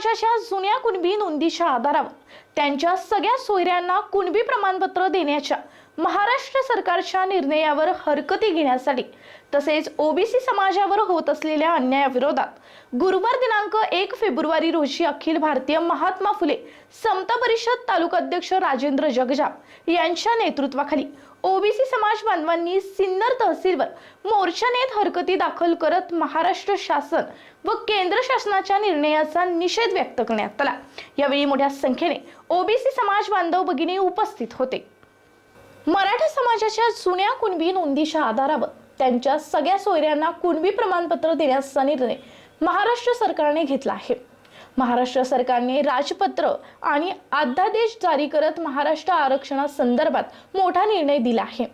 समाजाच्या जुन्या कुणबी नोंदीच्या आधारावर त्यांच्या सगळ्या सोयऱ्यांना कुणबी प्रमाणपत्र देण्याच्या महाराष्ट्र सरकारच्या निर्णयावर हरकती घेण्यासाठी तसेच ओबीसी समाजावर होत असलेल्या अन्यायाविरोधात गुरुवार दिनांक एक फेब्रुवारी रोजी अखिल भारतीय महात्मा फुले समता परिषद तालुकाध्यक्ष राजेंद्र जगजाप यांच्या नेतृत्वाखाली ओबीसी समाज बांधवांनी सिन्नर तहसीलवर मोर्चा नेत हरकती दाखल करत महाराष्ट्र शासन व केंद्र शासनाच्या निर्णयाचा निषेध व्यक्त करण्यात आला. यावेळी मोठ्या संख्येने ओबीसी समाज बांधव भगिनी उपस्थित होते. मराठा समाजाच्या जुन्या कुणबी नोंदीच्या आधारावर त्यांच्या सगळ्या सोयऱ्यांना कुणबी प्रमाणपत्र देण्याचा निर्णय महाराष्ट्र सरकारने घेतला आहे. महाराष्ट्र सरकारने राजपत्र आणि अध्यादेश जारी करत महाराष्ट्र आरक्षणासंदर्भात मोठा निर्णय दिला आहे.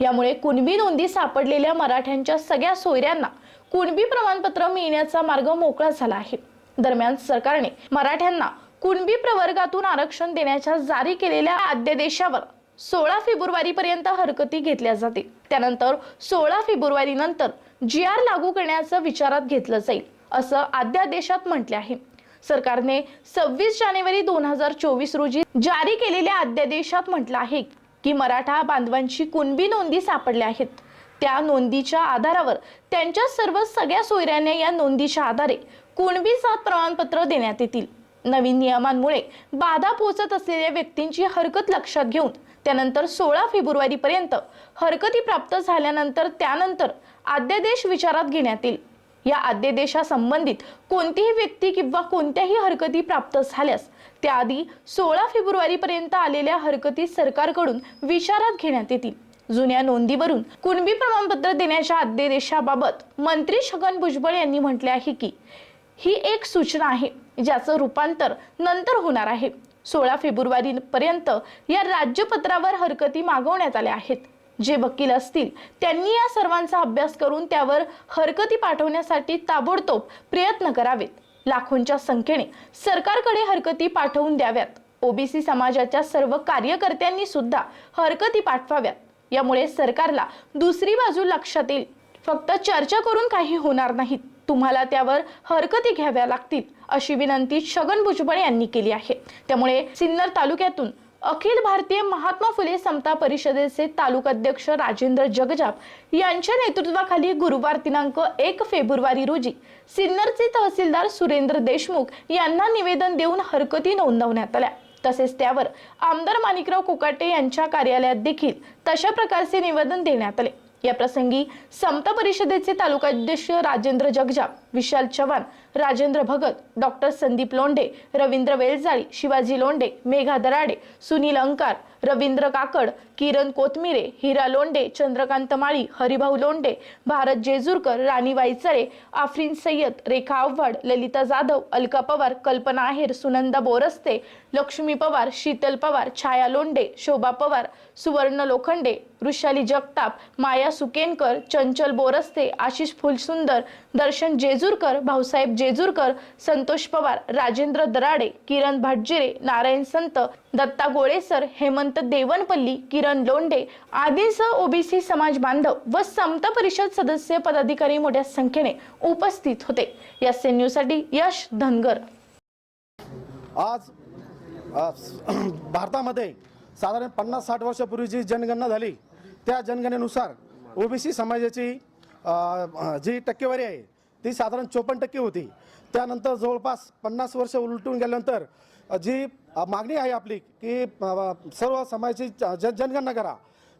यामुळे कुणबी नोंदी सापडलेल्या मराठ्यांच्या सगळ्या सोयऱ्यांना कुणबी प्रमाणपत्र मिळण्याचा मार्ग मोकळा झाला आहे. दरम्यान सरकारने मराठ्यांना कुणबी प्रवर्गातून आरक्षण देण्याच्या जारी केलेल्या अध्यादेशावर सोळा फेब्रुवारी पर्यंत हरकती घेतल्या जातील. त्यानंतर सोळा फेब्रुवारी नंतर जी आर लागू करण्याचं विचारात घेतलं जाईल. असं अध्यादेशात म्हटले आहे. सरकारने सव्वीस जानेवारी दोन हजार चोवीस रोजी जारी केलेल्या अध्यादेशात म्हटलं आहे की मराठा बांधवांची कुणबी नोंदी सापडल्या आहेत. त्या नोंदीच्या आधारावर त्यांच्या सर्व सगळ्या सोयऱ्यांना या नोंदीच्या आधारे कुणबी सात प्रमाणपत्र देण्यात येतील. नवीन नियमांमुळे बाधा पोहोचत असलेल्या व्यक्तींची हरकत लक्षात घेऊन त्यानंतर सोळा फेब्रुवारीपर्यंत हरकती प्राप्त झाल्यानंतर त्यानंतर अध्यादेश विचारात घेण्यात येईल. या अध्यादेशासंबंधित कोणतीही व्यक्ती किंवा कोणत्याही हरकती प्राप्त झाल्यास त्याआधी सोळा फेब्रुवारीपर्यंत आलेल्या हरकती सरकारकडून विचारात घेण्यात येतील. जुन्या नोंदीवरून कुणबी प्रमाणपत्र देण्याच्या अध्यादेशाबाबत मंत्री छगन भुजबळ यांनी म्हटले आहे की ही एक सूचना आहे ज्याचं रूपांतर नंतर होणार आहे. सोळा फेब्रुवारीपर्यंत या राज्यपत्रावर हरकती मागवण्यात आल्या आहेत. जे वकील असतील त्यांनी या सर्वांचा अभ्यास करून त्यावर हरकती पाठवण्यासाठी ताबडतोब प्रयत्न करावेत. लाखोंच्या संख्येने सरकारकडे हरकती पाठवून द्याव्यात. ओबीसी समाजाच्या सर्व कार्यकर्त्यांनी सुद्धा हरकती पाठवाव्यात. यामुळे सरकारला दुसरी बाजू लक्षात येईल. फक्त चर्चा करून काही होणार नाहीत. तुम्हाला त्यावर हरकती घ्याव्या लागतील अशी विनंती छगन भुजबळ यांनी केली आहे. त्यामुळे सिन्नर तालुक्यातून अखिल भारतीय महात्मा फुले समता परिषदेचे तालुकाध्यक्ष राजेंद्र जगजाप यांच्या नेतृत्वाखाली गुरुवार दिनांक एक फेब्रुवारी रोजी सिन्नरचे तहसीलदार सुरेंद्र देशमुख यांना निवेदन देऊन हरकती नोंदवण्यात आल्या. तसेच त्यावर आमदार माणिकराव कोकाटे यांच्या कार्यालयात देखील तशा प्रकारचे निवेदन देण्यात आले. या प्रसंगी समता परिषदेचे तालुकाध्यक्ष राजेंद्र जगजाप विशाल चव्हाण राजेंद्र भगत डॉक्टर संदीप लोंढे रवींद्र वेलजाळी शिवाजी लोंढे मेघा दराडे सुनील अंकार रवींद्र काकड किरण कोथमिरे हिरा लोंढे चंद्रकांत माळी हरिभाऊ लोंढे भारत जेजूरकर राणी वायचळे आफरीन सय्यद रेखा आव्हाड ललिता जाधव अलका पवार कल्पना आहेर सुनंदा बोरस्ते लक्ष्मी पवार शीतल पवार छाया लोंढे शोभा पवार सुवर्ण लोखंडे वृषाली जगताप माया सुकेनकर चंचल बोरस्ते आशिष फुलसुंदर दर्शन जेजूरकर भाऊसाहेब जेजूरकर संतोष पवार राजेंद्र दराडे किरण भाटजिरे नारायण संत दत्ता गोळेसर हेमंत देवनपल्ली किरण लोंढे आदींसह ओबीसी समाज बांधव व समता परिषद सदस्य पदाधिकारी मोठ्या संख्येने उपस्थित होते. या न्यूजसाठी यश धनगर. आज भारतामध्ये साधारण पन्नास साठ वर्षापूर्वी जी जनगणना झाली. त्या जनगणनेनुसार ओबीसी समाजाची जी टक्केवारी आहे ती साधारण चोपन्न टक्के होती. त्यानंतर जवळपास पन्नास वर्ष उलटून गेल्यानंतर जी मागणी आहे आपली की सर्व समाजाची जन जनगणना करा.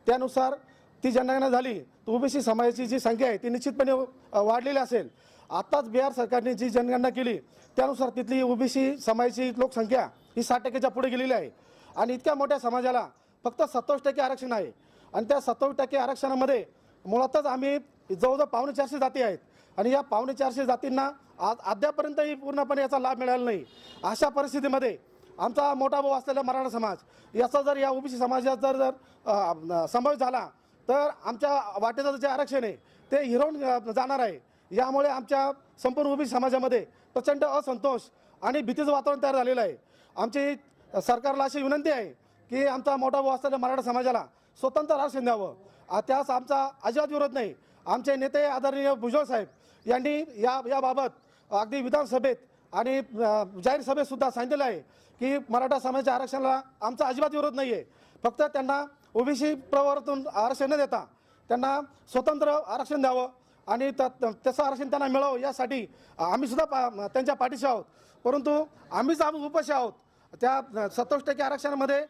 त्यानुसार ती जनगणना झाली तर ओबीसी समाजाची जी संख्या आहे ती निश्चितपणे वाढलेली असेल. आत्ताच बिहार सरकारने जी जनगणना केली त्यानुसार तिथली ओबीसी समाजाची लोकसंख्या ही साठ टक्क्याच्या पुढे गेलेली आहे. आणि इतक्या मोठ्या समाजाला फक्त सत्तावीस टक्के आरक्षण आहे. आणि त्या सत्तावीस टक्के आरक्षणामध्ये मुळातच आम्ही जवळजवळ पावणे चारशे जाती आहेत. आणि या पावणे चारशे जातींना आज अद्यापर्यंतही पूर्णपणे याचा लाभ मिळाला नाही. अशा परिस्थितीमध्ये आमचा मोठा भाऊ असलेला मराठा समाज याचा जर या ओबीसी समाजात जर जर समावेश झाला तर आमच्या वाटेचं जे आरक्षण आहे ते हिरवून जाणार आहे. यामुळे आमच्या संपूर्ण ओबीसी समाजामध्ये प्रचंड असंतोष आणि भीतीचं वातावरण तयार झालेलं आहे. आमची सरकारला अशी विनंती आहे की आमचा मोठा भाऊ असलेल्या मराठा समाजाला स्वतंत्र आरक्षण द्यावं. त्यास आमचा अजिबात विरोध नाही. आमचे नेते आदरणीय भुजबळ साहेब यांनी या याबाबत अगदी विधानसभेत आणि जाहीर सभेतसुद्धा सांगितलेलं आहे की मराठा समाजाच्या आरक्षणाला आमचा अजिबात विरोध नाही आहे फक्त त्यांना ओबीसी प्रवर्तून आरक्षण न देता त्यांना स्वतंत्र आरक्षण द्यावं आणि त- तसं आरक्षण त्यांना मिळावं यासाठी आम्हीसुद्धा पा त्यांच्या पाठीशी आहोत. परंतु आम्हीच आम्ही उपाशी आहोत. त्या सत्तावीस टक्के आरक्षणामध्ये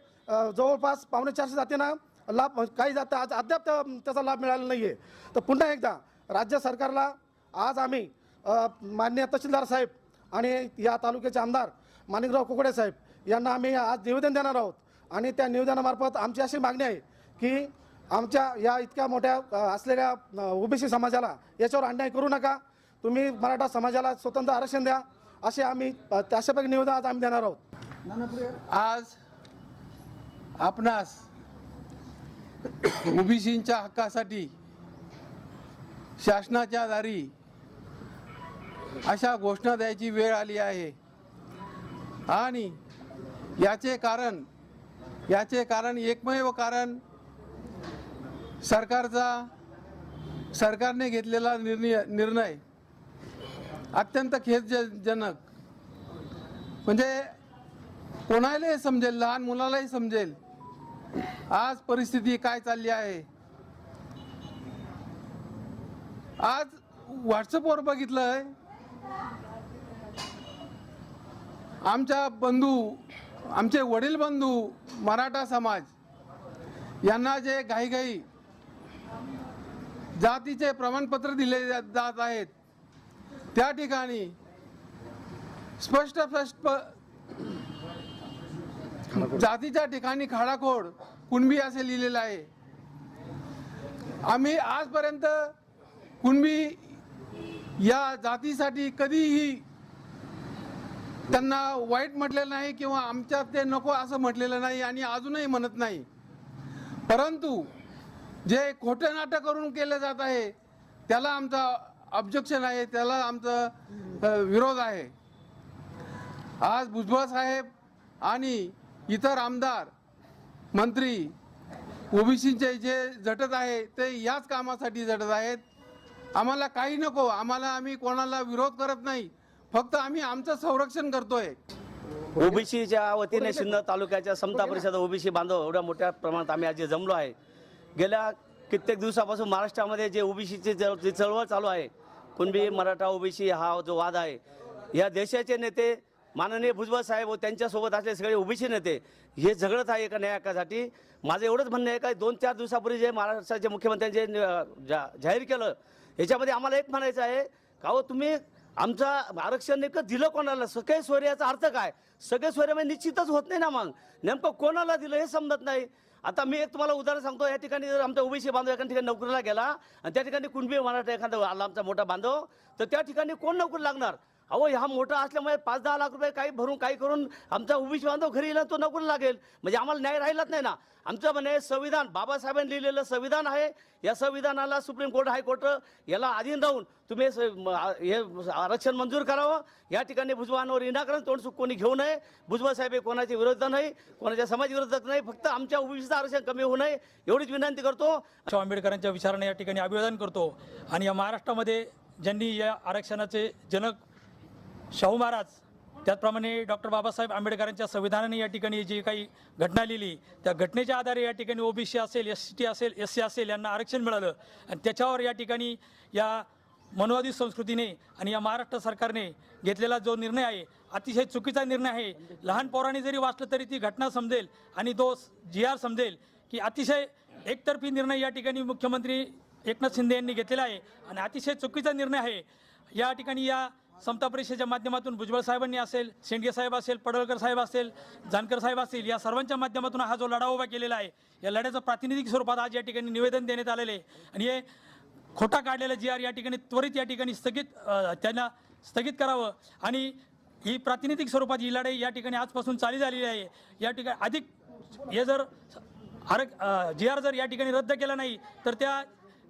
जवळपास पावणे चारशे जातींना लाभ काही जात आज अद्याप त्या- त्याचा लाभ मिळाला नाही आहे तर पुन्हा एकदा राज्य सरकारला आज आम्ही मान्य तहसीलदार साहेब आणि या तालुक्याचे आमदार माणिकराव कुकडे साहेब यांना आम्ही आज निवेदन देणार आहोत. आणि त्या निवेदनामार्फत आमची अशी मागणी आहे की आमच्या या इतक्या मोठ्या असलेल्या ओबीसी समाजाला याच्यावर अन्याय करू नका. तुम्ही मराठा समाजाला स्वतंत्र आरक्षण द्या. असे आम्ही अ, अशापैकी निवेदन आज आम्ही देणार आहोत. आज आपणास ओबीसींच्या हक्कासाठी शासनाच्या दारी अशा घोषणा द्यायची वेळ आली आहे. आणि याचे कारण याचे कारण एकमेव कारण सरकारचा सरकारने घेतलेला निर्णय निर्णय अत्यंत खेदजनक. म्हणजे कोणालाही समजेल लहान मुलालाही समजेल आज परिस्थिती काय चालली आहे? आज व्हॉट्सअपवर बघितलंय. आमच्या बंधू आमचे वडील बंधू मराठा समाज यांना जे घाईघाई जातीचे प्रमाणपत्र दिले जात आहेत त्या ठिकाणी स्पष्ट स्पष्ट जातीच्या ठिकाणी खाडाखोड कुणबी असे लिहिलेलं आहे. आम्ही आजपर्यंत कुणबी या जातीसाठी कधीही त्यांना वाईट म्हटलेलं नाही किंवा आमच्यात ते नको असं म्हटलेलं नाही आणि अजूनही म्हणत नाही. परंतु जे खोटं नाटक करून केलं जात आहे त्याला आमचा ऑब्जेक्शन आहे त्याला आमचा विरोध आहे. आज भुजबळ साहेब आणि इतर आमदार मंत्री ओबीसीचे जे झटत आहे ते याच कामासाठी झटत आहेत. आम्हाला काही नको आम्हाला आम्ही कोणाला विरोध करत नाही. फक्त आम्ही आमचं संरक्षण करतोय. ओबीसीच्या वतीने सिन्नर तालुक्याच्या समता परिषद ओबीसी बांधव एवढ्या मोठ्या प्रमाणात आम्ही आज जमलो आहे. गेल्या कित्येक दिवसापासून महाराष्ट्रामध्ये जे ओबीसीची चळवळ चालू आहे कुणबी मराठा ओबीसी हा जो वाद आहे या देशाचे नेते माननीय भुजबळ साहेब व त्यांच्यासोबत असले सगळे ओबीसी नेते हे झगडत आहे एका न्यायकासाठी माझं एवढंच म्हणणं आहे का दोन चार दिवसापूर्वी जे महाराष्ट्राचे मुख्यमंत्र्यांचे जा जाहीर केलं याच्यामध्ये आम्हाला एक म्हणायचं आहे का हो तुम्ही आमचा आरक्षण नेमकं दिलं कोणाला? सगळे स्वर्याचा अर्थ काय? सगळे स्वर्य म्हणजे निश्चितच होत नाही ना मग. नेमकं कोणाला दिलं हे समजत नाही. आता मी एक तुम्हाला उदाहरण सांगतो या ठिकाणी जर आमचा ओबीसी बांधव एका ठिकाणी नोकरीला गेला आणि त्या ठिकाणी कुणबी मराठा एखादा आला आमचा मोठा बांधव तर त्या ठिकाणी कोण नोकरी लागणार? अहो हा मोठा असल्यामुळे पाच दहा लाख रुपये काही भरून काही करून आमचा ओबीसी बांधव घरी येईल तो नोकरी लागेल. म्हणजे आम्हाला न्याय राहिलाच नाही ना. आमचं म्हणे संविधान बाबासाहेबांनी लिहिलेलं संविधान आहे. या संविधानाला सुप्रीम कोर्ट हायकोर्ट याला अधीन राहून तुम्ही हे स- म- हे आरक्षण मंजूर करावं. या ठिकाणी भुजबळांवर विनाकारण तोंडसुख कोणी घेऊ नये. भुजबळ साहेब हे कोणाच्या विरोधात नाही कोणाच्या समाज विरोधात नाही. फक्त आमच्या ओबीसीचं आरक्षण कमी होऊ नये एवढीच विनंती करतो. आंबेडकरांच्या विचाराने या ठिकाणी अभिवादन करतो. आणि या महाराष्ट्रामध्ये ज्यांनी या आरक्षणाचे जनक शाहू महाराज त्याचप्रमाणे डॉक्टर बाबासाहेब आंबेडकरांच्या संविधानाने या ठिकाणी जी काही घटना लिहिली त्या घटनेच्या आधारे या ठिकाणी ओबीसी असेल एस टी असेल एस सी असेल यांना आरक्षण मिळालं. आणि त्याच्यावर या ठिकाणी या मनोवादी संस्कृतीने आणि या महाराष्ट्र सरकारने घेतलेला जो निर्णय आहे अतिशय चुकीचा निर्णय आहे. लहान पोरांनी जरी वाचलं तरी ती घटना समजेल आणि तो जी आर समजेल की अतिशय एकतर्फी निर्णय या ठिकाणी मुख्यमंत्री एकनाथ शिंदे यांनी घेतलेला आहे आणि अतिशय चुकीचा निर्णय आहे. या ठिकाणी या समता परिषदेच्या माध्यमातून भुजबळ साहेबांनी असेल शेंडगे साहेब असेल पडळकर साहेब असेल जानकर साहेब असतील या सर्वांच्या माध्यमातून हा जो लढा उभा केलेला आहे या लढ्याचं प्रातिनिधिक स्वरूपात आज या ठिकाणी निवेदन देण्यात आलेले आहे. आणि हे खोटा काढलेला जी आर या ठिकाणी त्वरित या ठिकाणी स्थगित त्यांना स्थगित करावं. आणि ही प्रातिनिधिक स्वरूपात ही लढाई या ठिकाणी आजपासून चाली झालेली आहे. या ठिकाणी अधिक हे जर आर जी आर जर या ठिकाणी रद्द केला नाही तर त्या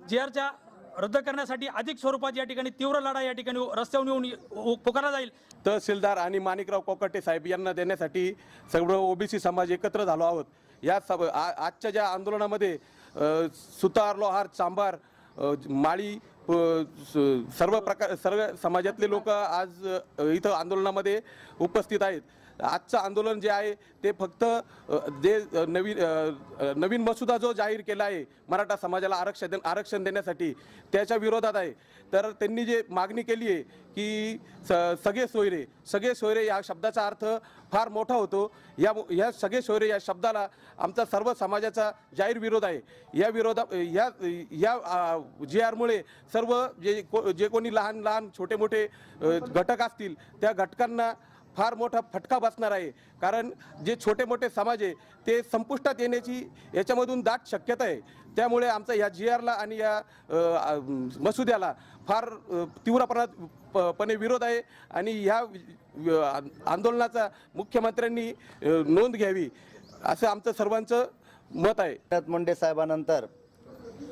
जी आरच्या रद्द करण्यासाठी अधिक स्वरूपात या ठिकाणी तीव्र लढा या ठिकाणी रस्त्यावर येऊन उ- पुकारला जाईल. तहसीलदार आणि माणिकराव कोकटे साहेब यांना देण्यासाठी सगळं ओबीसी समाज एकत्र झालो आहोत. या सब आजच्या ज्या आंदोलनामध्ये सुतार लोहार चांभार माळी सर्व प्रकार सर्व समाजातले लोक आज इथं आंदोलनामध्ये उपस्थित आहेत. आजचं आंदोलन जे आहे ते फक्त जे नवीन नवीन मसुदा जो जाहीर केला आहे मराठा समाजाला आरक्षण आरक्षण देण्यासाठी त्याच्या विरोधात आहे. तर त्यांनी जे मागणी केली आहे की स सगळे सोयरे सगळे सोयरे या शब्दाचा अर्थ फार मोठा होतो. या या सगळे सोयरे या शब्दाला आमचा सर्व समाजाचा जाहीर विरोध आहे. या विरोधा या या जी आरमुळे सर्व जे को जे कोणी लहान लहान छोटे मोठे घटक असतील त्या घटकांना फार मोठा फटका बसणार आहे. कारण जे छोटे मोठे समाज आहे ते संपुष्टात येण्याची याच्यामधून दाट शक्यता आहे. त्यामुळे आमचा या जी आरला आणि या मसुद्याला फार तीव्र तीव्रपणात पणे विरोध आहे आणि ह्या आंदोलनाचा मुख्यमंत्र्यांनी नोंद घ्यावी असं आमचं सर्वांचं मत आहे. एकनाथ मुंडे साहेबानंतर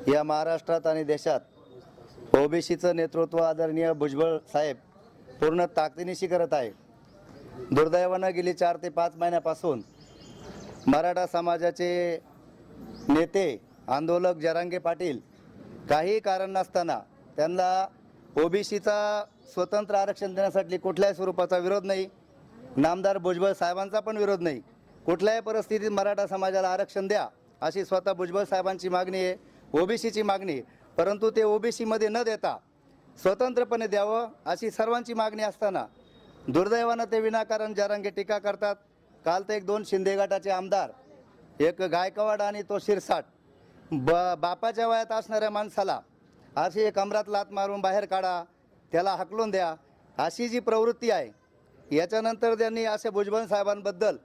या महाराष्ट्रात आणि देशात ओबीसीचं नेतृत्व आदरणीय भुजबळ साहेब पूर्ण ताकदीनिशी करत आहे. दुर्दैवानं गेली चार ते पाच महिन्यापासून मराठा समाजाचे नेते आंदोलक जरांगे पाटील काही कारण नसताना त्यांना ओबीसीचा स्वतंत्र आरक्षण देण्यासाठी कुठल्याही स्वरूपाचा विरोध नाही. नामदार भुजबळ साहेबांचा पण विरोध नाही. कुठल्याही परिस्थितीत मराठा समाजाला आरक्षण द्या अशी स्वतः भुजबळ साहेबांची मागणी आहे ओबीसीची मागणी आहे. परंतु ते ओबीसीमध्ये न देता स्वतंत्रपणे द्यावं अशी सर्वांची मागणी असताना दुर्दैवानं ते विनाकारण जरांगे टीका करतात. काल तर एक दोन शिंदे गटाचे आमदार एक गायकवाड आणि तो शिरसाट ब बापाच्या वयात असणाऱ्या माणसाला अशी एक अमरात लात मारून बाहेर काढा त्याला हकलून द्या. अशी जी प्रवृत्ती आहे याच्यानंतर त्यांनी असे भुजबळ साहेबांबद्दल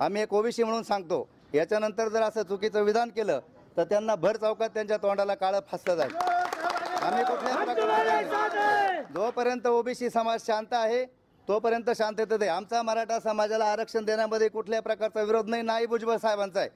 आम्ही एक ओबीसी म्हणून सांगतो. याच्यानंतर जर असं चुकीचं विधान केलं तर त्यांना भर चौकात त्यांच्या तोंडाला काळं फासलं जाईल. आम्ही प्रकारे जोपर्यंत ओबीसी समाज शांत आहे तोपर्यंत शांततेत आहे. आमचा मराठा समाजाला आरक्षण देण्यामध्ये कुठल्याही प्रकारचा विरोध नाही नाही भुजबळ साहेबांचा आहे.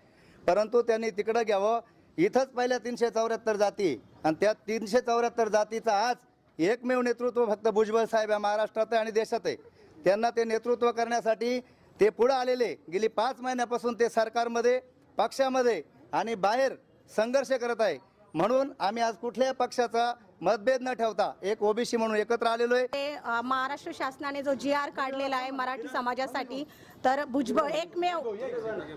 परंतु त्यांनी तिकडं घ्यावं. इथंच पहिल्या तीनशे चौऱ्याहत्तर जाती आणि त्या तीनशे चौऱ्याहत्तर जातीचा आज एकमेव नेतृत्व फक्त भुजबळ साहेब या महाराष्ट्रात आहे आणि देशात आहे. त्यांना ते नेतृत्व करण्यासाठी ते पुढं आलेले गेली पाच महिन्यापासून ते सरकारमध्ये पक्षामध्ये आणि बाहेर संघर्ष करत आहे. म्हणून आम्ही आज कुठल्याही पक्षाचा मतभेद न ठेवता एक ओबीसी म्हणून एकत्र आलेलो आहे. ते महाराष्ट्र शासनाने जो जी आर काढलेला आहे मराठी समाजासाठी तर भुजबळ एकमेव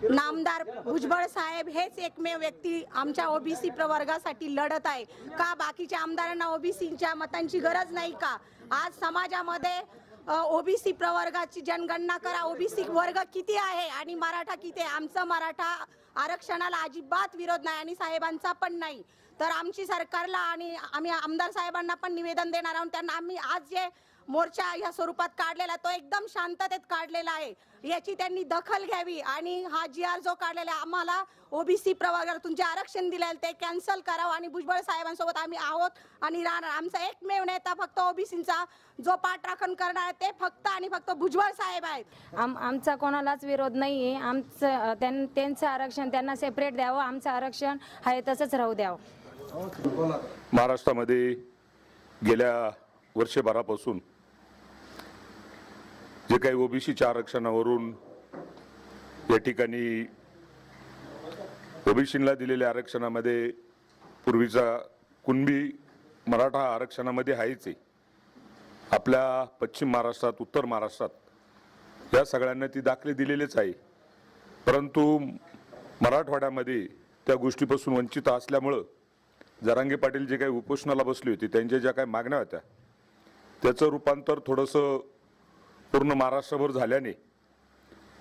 नामदार भुजबळ साहेब हेच एकमेव व्यक्ती आमच्या ओबीसी प्रवर्गासाठी लढत आहे. का बाकीच्या आमदारांना ओबीसीच्या मतांची गरज नाही का? आज समाजामध्ये ओबीसी प्रवर्गाची जनगणना करा. ओबीसी वर्ग किती आहे आणि मराठा किती आहे? आमचं मराठा आरक्षणाला अजिबात विरोध नाही आणि साहेबांचा पण नाही. तर आमची सरकारला आणि आम्ही आमदार साहेबांना पण निवेदन देणार आहोत. त्यांना आम्ही आज जे मोर्चा या स्वरूपात काढलेला आहे, तो एकदम शांततेत काढलेला आहे. याची त्यांनी दखल घ्यावी आणि हा जी आर जो काढलेला आहे आम्हाला ओबीसी प्रवर्गातून जे आरक्षण दिलेलं ते कॅन्सल करावं आणि भुजबळ साहेबांसोबत आम्ही आहोत आणि राहणार. आमचा एकमेव नेता फक्त ओबीसींचा जो पाठराखण करणार आहे ते फक्त आणि फक्त भुजबळ साहेब आहेत. आम आमचा कोणालाच विरोध नाही आहे आमचं त्यां त्यांचं आरक्षण त्यांना सेपरेट द्यावं आमचं आरक्षण आहे तसंच राहू द्यावं. महाराष्ट्रामध्ये गेल्या वर्षभरापासून जे काही ओबीसीच्या आरक्षणावरून या ठिकाणी ओबीसीला दिलेल्या आरक्षणामध्ये पूर्वीचा कुणबी मराठा आरक्षणामध्ये आहेच आहे. आपल्या पश्चिम महाराष्ट्रात उत्तर महाराष्ट्रात या सगळ्यांना ती दाखले दिलेलेच आहे. परंतु मराठवाड्यामध्ये त्या गोष्टीपासून वंचित असल्यामुळं जरांगे पाटील जे काही उपोषणाला बसले होते त्यांच्या ज्या काही मागण्या होत्या त्याचं रूपांतर थोडंसं पूर्ण महाराष्ट्रभर झाल्याने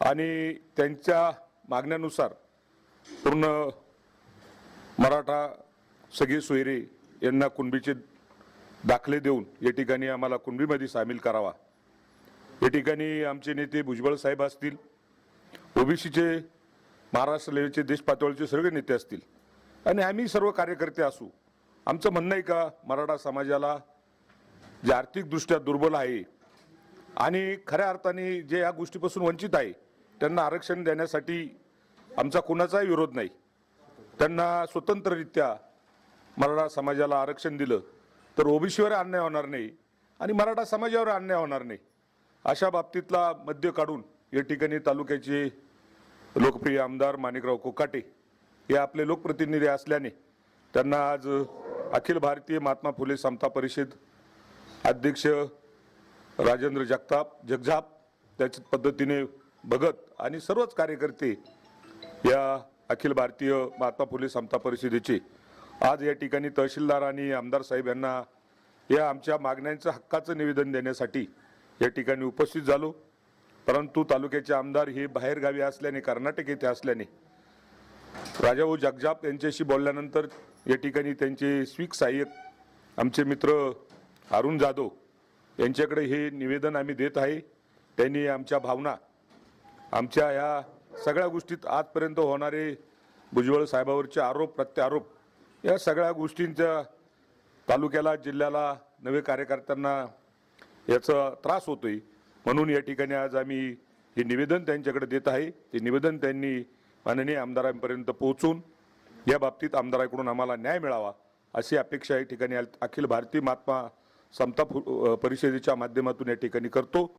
आणि त्यांच्या मागण्यानुसार पूर्ण मराठा सगळे सोयरे यांना कुणबीचे दाखले देऊन या ठिकाणी आम्हाला कुणबीमध्ये सामील करावा. या ठिकाणी आमचे नेते भुजबळ साहेब असतील ओबीसीचे महाराष्ट्र लेवलचे देश पातळीचे सगळे नेते असतील आणि आम्ही सर्व कार्यकर्ते असू. आमचं म्हणणं आहे का मराठा समाजाला जे आर्थिकदृष्ट्या दुर्बल आहे आणि खऱ्या अर्थाने जे या गोष्टीपासून वंचित आहे त्यांना आरक्षण देण्यासाठी आमचा कुणाचाही विरोध नाही. त्यांना स्वतंत्ररित्या मराठा समाजाला आरक्षण दिलं तर ओबीसीवर अन्याय होणार नाही आणि मराठा समाजावर अन्याय होणार नाही. अशा बाबतीतला मध्य काढून या ठिकाणी तालुक्याचे लोकप्रिय आमदार माणिकराव कोकाटे हे आपले लोकप्रतिनिधी असल्याने त्यांना आज अखिल भारतीय महात्मा फुले समता परिषद अध्यक्ष राजेंद्र जगताप जगझाप त्याच पद्धतीने भगत आणि सर्वच कार्यकर्ते या अखिल भारतीय महात्मा फुले समता परिषदेचे आज या ठिकाणी तहसीलदार आणि आमदार साहेब यांना या आमच्या मागण्यांचं हक्काचं निवेदन देण्यासाठी या ठिकाणी उपस्थित झालो. परंतु तालुक्याचे आमदार हे बाहेरगावी असल्याने कर्नाटक येथे असल्याने राजाभाऊ जगजाप यांच्याशी बोलल्यानंतर या ठिकाणी त्यांचे स्वीक सहाय्यक आमचे मित्र अरुण जाधव यांच्याकडे हे निवेदन आम्ही देत आहे. त्यांनी आमच्या भावना आमच्या ह्या सगळ्या गोष्टीत आजपर्यंत होणारे भुजबळ साहेबावरचे आरोप प्रत्यारोप या सगळ्या गोष्टींच्या तालुक्याला जिल्ह्याला नवे कार्यकर्त्यांना याचा त्रास होतोय. म्हणून या ठिकाणी आज आम्ही हे निवेदन त्यांच्याकडे देत आहे. ते निवेदन त्यांनी माननीय आमदारांपर्यंत पोहोचून या बाबतीत आमदाराकडून आम्हाला न्याय मिळावा अशी अपेक्षा या ठिकाणी अखिल भारतीय महात्मा समता परिषदेच्या माध्यमातून या ठिकाणी करतो.